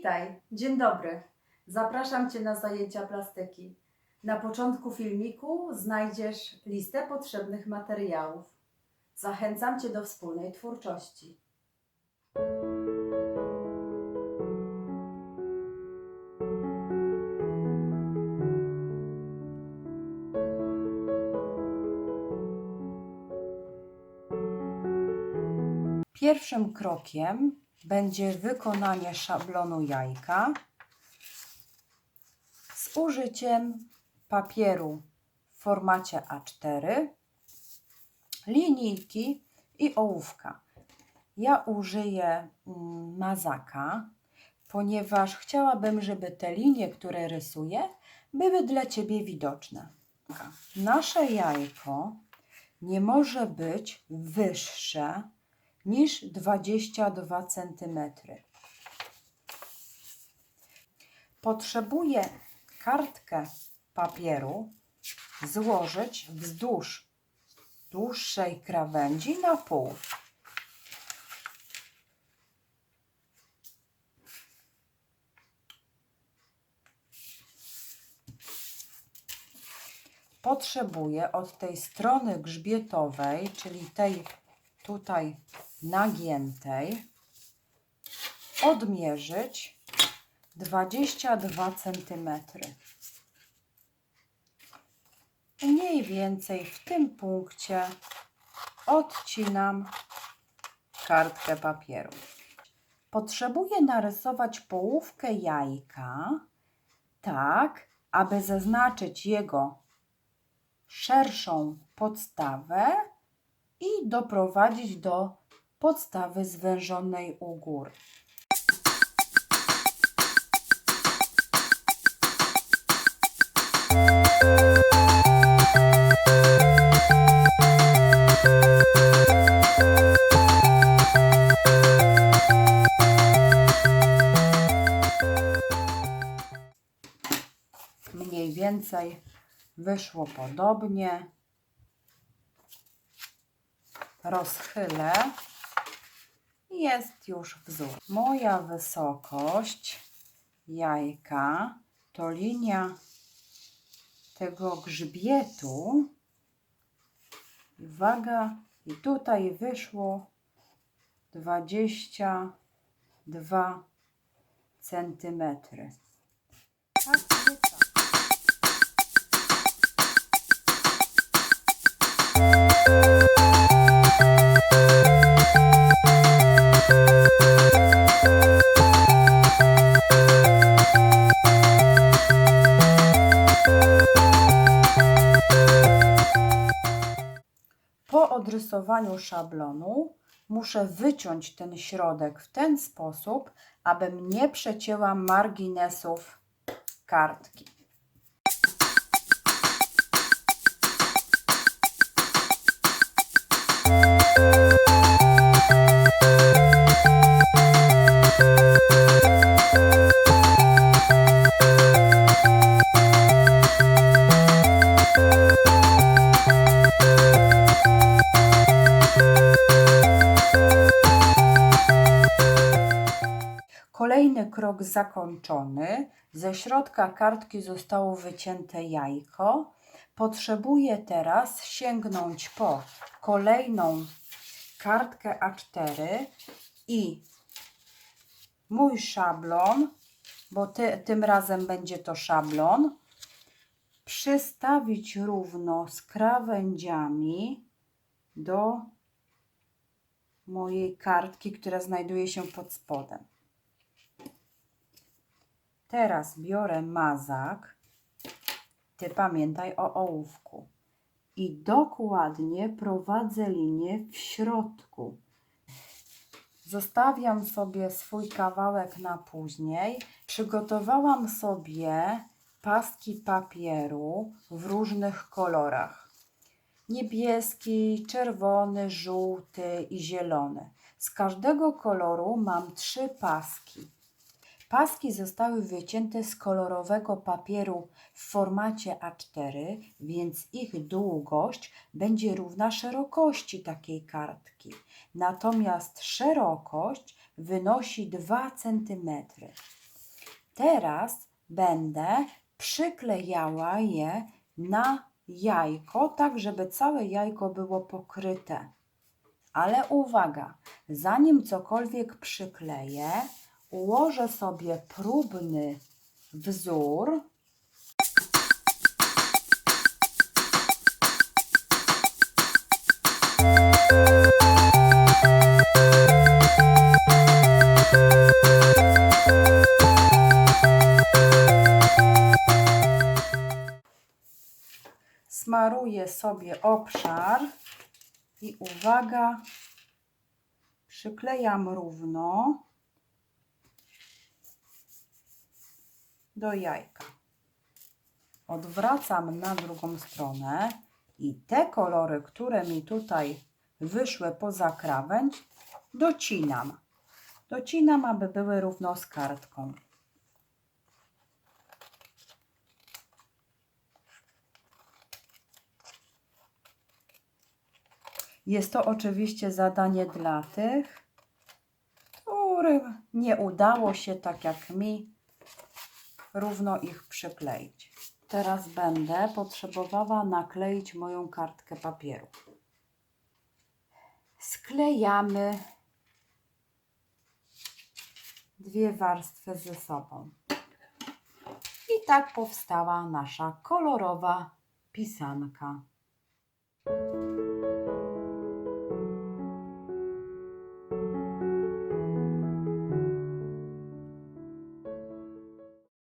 Witaj, dzień dobry. Zapraszam Cię na zajęcia plastyki. Na początku filmiku znajdziesz listę potrzebnych materiałów. Zachęcam Cię do wspólnej twórczości. Pierwszym krokiem będzie wykonanie szablonu jajka z użyciem papieru w formacie A4, linijki i ołówka. Ja użyję mm, mazaka, ponieważ chciałabym, żeby te linie, które rysuję, były dla Ciebie widoczne. Nasze jajko nie może być wyższe niż 22 cm. Potrzebuję kartkę papieru złożyć wzdłuż dłuższej krawędzi na pół. Potrzebuję od tej strony grzbietowej, czyli tej tutaj nagiętej, odmierzyć 22 cm. Mniej więcej w tym punkcie odcinam kartkę papieru. Potrzebuję narysować połówkę jajka tak, aby zaznaczyć jego szerszą podstawę i doprowadzić do podstawy zwężonej u góry. Mniej więcej wyszło podobnie rozchylę i jest już wzór. Moja wysokość jajka to linia tego grzbietu. Uwaga, i tutaj wyszło 22 centymetry. Tak, odrysowaniu szablonu muszę wyciąć ten środek w ten sposób, abym nie przecięła marginesów kartki. Kolejny krok zakończony. Ze środka kartki zostało wycięte jajko. Potrzebuję teraz sięgnąć po kolejną kartkę A4 i mój szablon, bo ty, tym razem będzie to szablon, przystawić równo z krawędziami do mojej kartki, która znajduje się pod spodem. Teraz biorę mazak. Ty pamiętaj o ołówku. I dokładnie prowadzę linię w środku. Zostawiam sobie swój kawałek na później. Przygotowałam sobie paski papieru w różnych kolorach. Niebieski, czerwony, żółty i zielony. Z każdego koloru mam trzy paski. Paski zostały wycięte z kolorowego papieru w formacie A4, więc ich długość będzie równa szerokości takiej kartki. Natomiast szerokość wynosi 2 cm. Teraz będę przyklejała je na jajko, tak żeby całe jajko było pokryte. Ale uwaga, zanim cokolwiek przykleję, ułożę sobie próbny wzór. Smaruję sobie obszar i uwaga, przyklejam równo do jajka. Odwracam na drugą stronę i te kolory, które mi tutaj wyszły poza krawędź, docinam. Docinam, aby były równo z kartką. Jest to oczywiście zadanie dla tych, którym nie udało się, tak jak mi, równo ich przykleić. Teraz będę potrzebowała nakleić moją kartkę papieru. Sklejamy dwie warstwy ze sobą. I tak powstała nasza kolorowa pisanka.